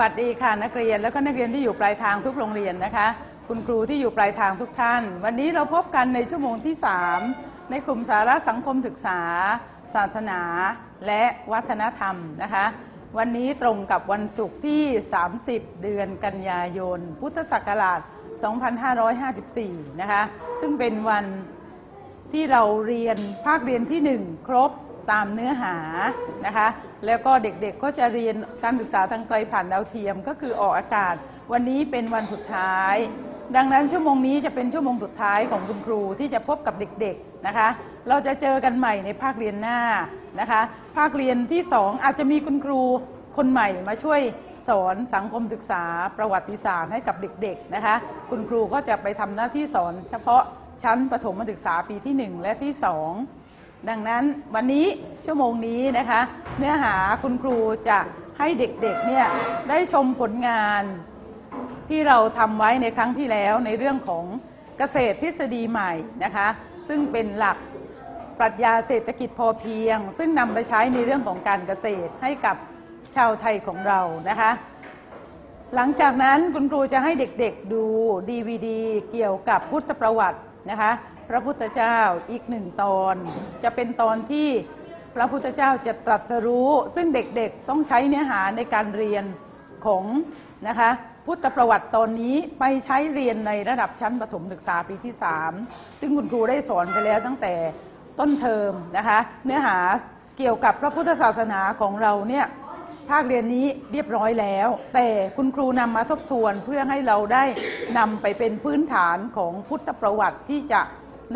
วัสดีค่ะนักเรียนแล้วก็นักเรียนที่อยู่ปลายทางทุกโรงเรียนนะคะ คุณครูที่อยู่ปลายทางทุกท่าน วันนี้เราพบกันในชั่วโมงที่ 3 ในกลุ่มสาระสังคมศึกษา ศาสนา และวัฒนธรรมนะคะ วันนี้ตรงกับวันศุกร์ที่ 30 เดือนกันยายน พุทธศักราช 2554 นะคะ ซึ่งเป็นวันที่เราเรียนภาคเรียนที่ 1 ครบ ตามเนื้อหานะคะ แล้วก็เด็กๆก็จะเรียนการศึกษาทางไกลผ่านดาวเทียมก็คือออกอากาศ วันนี้เป็นวันสุดท้าย ดังนั้นชั่วโมงนี้จะเป็นชั่วโมงสุดท้ายของคุณครูที่จะพบกับเด็กๆนะคะ เราจะเจอกันใหม่ในภาคเรียนหน้านะคะ ภาคเรียนที่ 2 อาจจะมีคุณครูคนใหม่มาช่วยสอนสังคมศึกษาประวัติศาสตร์ให้กับเด็กๆนะคะ คุณครูก็จะไปทำหน้าที่สอนเฉพาะชั้นประถมศึกษาปีที่ 1 และที่ 2 ดังนั้นวันนี้ชั่วโมงนี้นะคะ เนื้อหาคุณครูจะให้เด็กๆเนี่ยได้ชมผลงานที่เราทำไว้ในครั้งที่แล้วในเรื่องของเกษตรทฤษฎีใหม่นะคะ ซึ่งเป็นหลักปรัชญาเศรษฐกิจพอเพียง ซึ่งนำไปใช้ในเรื่องของการเกษตรให้กับชาวไทยของเรานะคะ หลังจากนั้นคุณครูจะให้เด็กๆดูดีวดีเกี่ยวกับพุทธประวัตินะคะ พระพุทธเจ้าอีกหนึ่งตอน จะเป็นตอนที่พระพุทธเจ้าจะตรัสรู้ ซึ่งเด็กๆต้องใช้เนื้อหาในการเรียนของนะคะพุทธประวัติตอนนี้ไปใช้เรียนในระดับชั้นประถมศึกษาปีที่ 3 ซึ่งคุณครูได้สอนไปแล้วตั้งแต่ต้นเทอมนะคะเนื้อหาเกี่ยวกับพระพุทธศาสนาของเราเนี่ยภาคเรียนนี้เรียบร้อยแล้ว แต่คุณครูนำมาทบทวนเพื่อให้เราได้นำไปเป็นพื้นฐานของพุทธประวัติที่จะ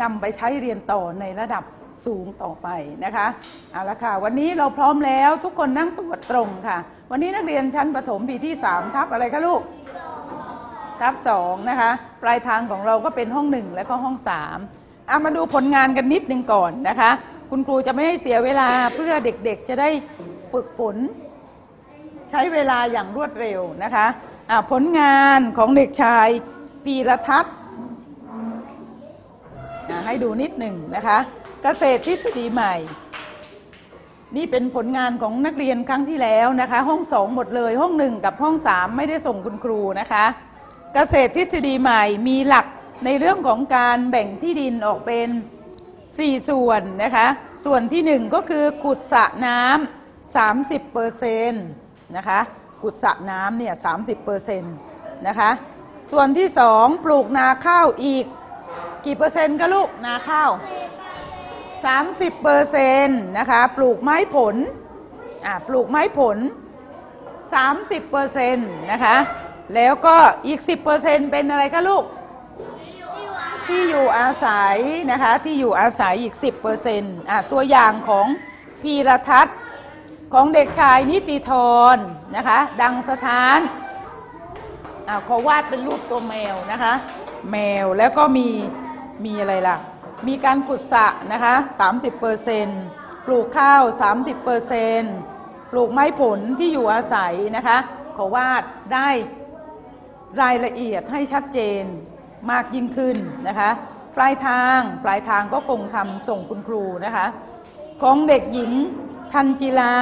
นำไปใช้เรียนต่อในระดับสูงต่อไปนะคะเอาละค่ะ วันนี้เราพร้อมแล้วทุกคนนั่งตัวตรงค่ะ วันนี้นักเรียนชั้นประถมปีที่ 3 ทับอะไรคะลูกทับสองนะคะ ปลายทางของเราก็เป็นห้องหนึ่งและก็ห้องสามเอามาดูผลงานกันนิดนึงก่อนนะคะ คุณครูจะไม่ให้เสียเวลาเพื่อเด็กๆจะได้ฝึกฝน ใช้เวลาอย่างรวดเร็วนะคะะผลงานของเด็กชายปีรทัศน์อะ ให้ดูนิดหนึ่งนะคะ เกษตรทฤษฎีใหม่ นี่เป็นผลงานของนักเรียนครั้งที่แล้วนะคะ ห้องสองหมดเลยห้องหนึ่งกับห้องสามไม่ได้ส่งคุณครูนะคะ เกษตรทฤษฎีใหม่มีหลักในเรื่องของการแบ่งที่ดินออกเป็น 4 ส่วนนะคะ ส่วนที่ 1 ก็คือขุดสระน้ำ30เปอร์เซ็นต์นะคะขุดสระน้ำเนี่ย30เปอร์เซ็นต์นะคะ ส่วนที่ 2 ปลูกนาข้าวอีก กี่เปอร์เซ็นต์ก็ลูกนาข้าว 30เปอร์เซ็นต์นะคะ ปลูกไม้ผลอ่าปลูกไม้ผล 30เปอร์เซ็นต์นะคะ แล้วก็อีก 10เปอร์เซ็นต์เป็นอะไรคะลูก ที่อยู่อาศัยนะคะ ที่อยู่อาศัยอีก 10เปอร์เซ็นต์อะตัวอย่างของพีรทัศน์ของเด็กชายนิติธรนะคะ ดังสถานอะขอวาดเป็นรูปตัวแมวนะคะ แมวแล้วก็มี มีอะไรล่ะ มีการขุดสะนะคะ30เปอร์เซ็นต์ปลูกข้าว 30เปอร์เซ็นต์ปลูกไม้ผลที่อยู่อาศัยนะคะขอวาดได้รายละเอียดให้ชัดเจนมากยิ่งขึ้นนะคะปลายทางปลายทางก็คงทำส่งคุณครูนะคะของเด็กหญิงทันจิลา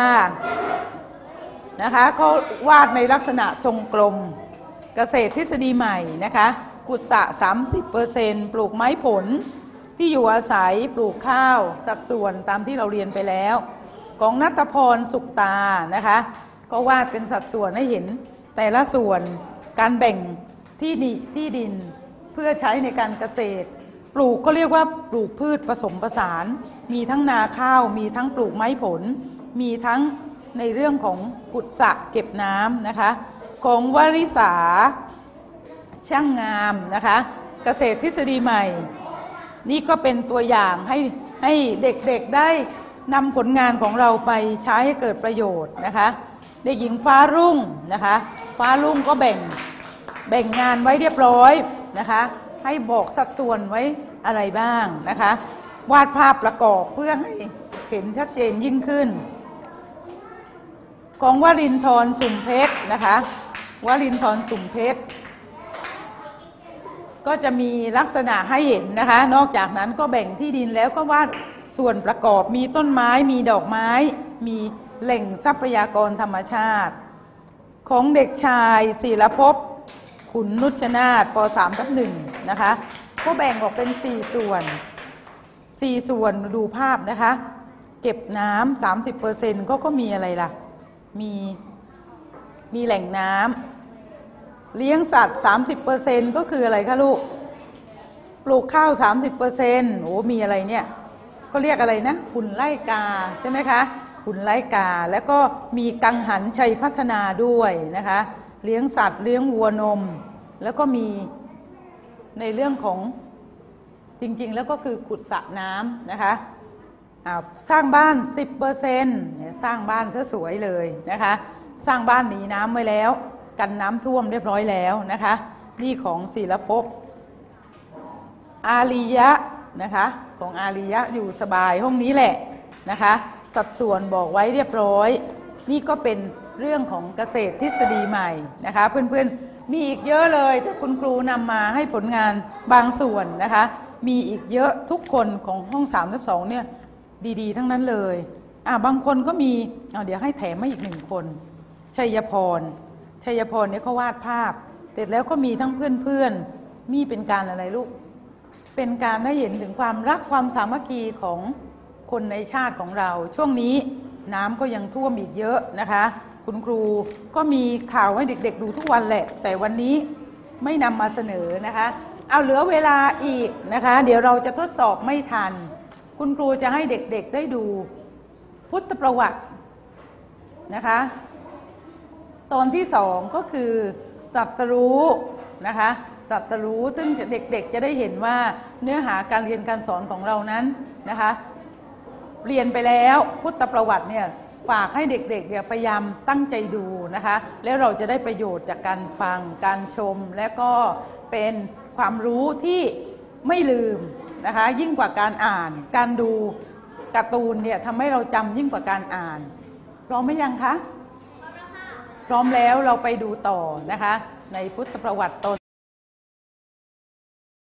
นะคะเขาวาดในลักษณะทรงกลม เกษตรทฤษฎีใหม่นะคะ กุศะ 30%ปลูกไม้ผล ที่อยู่อาศัยปลูกข้าวสัดส่วนตามที่เราเรียนไปแล้ว ของนัทพรสุขตานะคะ ก็วาดเป็นสัดส่วนให้เห็นแต่ละส่วนการแบ่งที่ดิที่ดินเพื่อใช้ในการเกษตร ปลูกก็เรียกว่าปลูกพืชผสมผสาน มีทั้งนาข้าว มีทั้งปลูกไม้ผล มีทั้งในเรื่องของขุดสะเก็บน้ำนะคะ ของวริษา ช่างงามนะคะ เกษตรทฤษฎีใหม่ นี่ก็เป็นตัวอย่างให้ให้เด็กๆได้นำผลงานของเราไปใช้ให้เกิดประโยชน์นะคะ เด็กหญิงฟ้ารุ่งนะคะ ฟ้ารุ่งก็แบ่งแบ่งงานไว้เรียบร้อยนะคะ ให้บอกสัดส่วนไว้อะไรบ้างนะคะ วาดภาพประกอบเพื่อให้เห็นชัดเจนยิ่งขึ้น ของวรินทร์สุ่มเพชรนะคะวรินทร์สุ่มเพชร ก็จะมีลักษณะให้เห็นนะคะ นอกจากนั้นก็แบ่งที่ดินแล้วก็วาดส่วนประกอบมีต้นไม้มีดอกไม้ มีแหล่งทรัพยากรธรรมชาติ ของเด็กชายศิรภพขุนนุชนาถป3ทับหนึ่งนะคะก็แบ่งออกเป็น 4 ส่วน 4 ส่วนดูภาพนะคะ เก็บน้ำ30%ก็ก็มีอะไรล่ะ มีมีแหล่งน้ำ เลี้ยงสัตว์ 30%ก็คืออะไรคะลูก ปลูกข้าว 30%โอ้มีอะไรเนี่ย ก็เรียกอะไรนะหุ่นไล่กาใช่ไหมคะหุ่นไล่กา แล้วก็มีกังหันชัยพัฒนาด้วยนะคะ เลี้ยงสัตว์เลี้ยงวัวนม แล้วก็มีในเรื่องของจริง ๆ แล้วก็คือขุดสระน้ำนะคะอ่าสร้างบ้าน 10%เนี่ยสร้างบ้านซะสวยเลยนะคะ สร้างบ้านหนีน้ำไว้แล้ว กันน้ำท่วมเรียบร้อยแล้วนะคะ นี่ของศิลภพอาริยะนะคะของอาริยะอยู่สบายห้องนี้แหละนะคะ สัดส่วนบอกไว้เรียบร้อย นี่ก็เป็นเรื่องของเกษตรทฤษฎีใหม่นะคะ เพื่อนๆมีอีกเยอะเลยแต่คุณครูนำมาให้ผลงานบางส่วนนะคะ มีอีกเยอะทุกคนของห้อง3ทับ2เนี่ยดีๆ ทั้งนั้นเลยอ่าบางคนก็มีเอาเดี๋ยวให้แถมมาอีกหนึ่งคนชัยพร ชัยพรเนี่ยเขาวาดภาพ เสร็จแล้วก็มีทั้งเพื่อนๆมีเป็นการอะไรลูก เป็นการได้เห็นถึงความรักความสามัคคีของคนในชาติของเรา ช่วงนี้น้ำก็ยังท่วมอีกเยอะนะคะ คุณครูก็มีข่าวให้เด็ก ๆ ดูทุกวันแหละ แต่วันนี้ไม่นำมาเสนอนะคะ เอาเหลือเวลาอีกนะคะ เดี๋ยวเราจะทดสอบไม่ทัน คุณครูจะให้เด็กๆได้ดูพุทธประวัตินะคะ ตอนที่สองก็คือตรัสรู้นะคะตรัสรู้ซึ่งเด็กๆจะได้เห็นว่าเนื้อหาการเรียนการสอนของเรานั้นนะคะเรียนไปแล้วพุทธประวัติเนี่ยฝากให้เด็กๆเนี่ยพยายามตั้งใจดูนะคะ แล้วเราจะได้ประโยชน์จากการฟังการชม และก็เป็นความรู้ที่ไม่ลืมนะคะ ยิ่งกว่าการอ่าน การดูการ์ตูนเนี่ยทำให้เราจำยิ่งกว่าการอ่านพร้อมไหมยังคะ พร้อมแล้วเราไปดูต่อนะคะ ในพุทธประวัติตน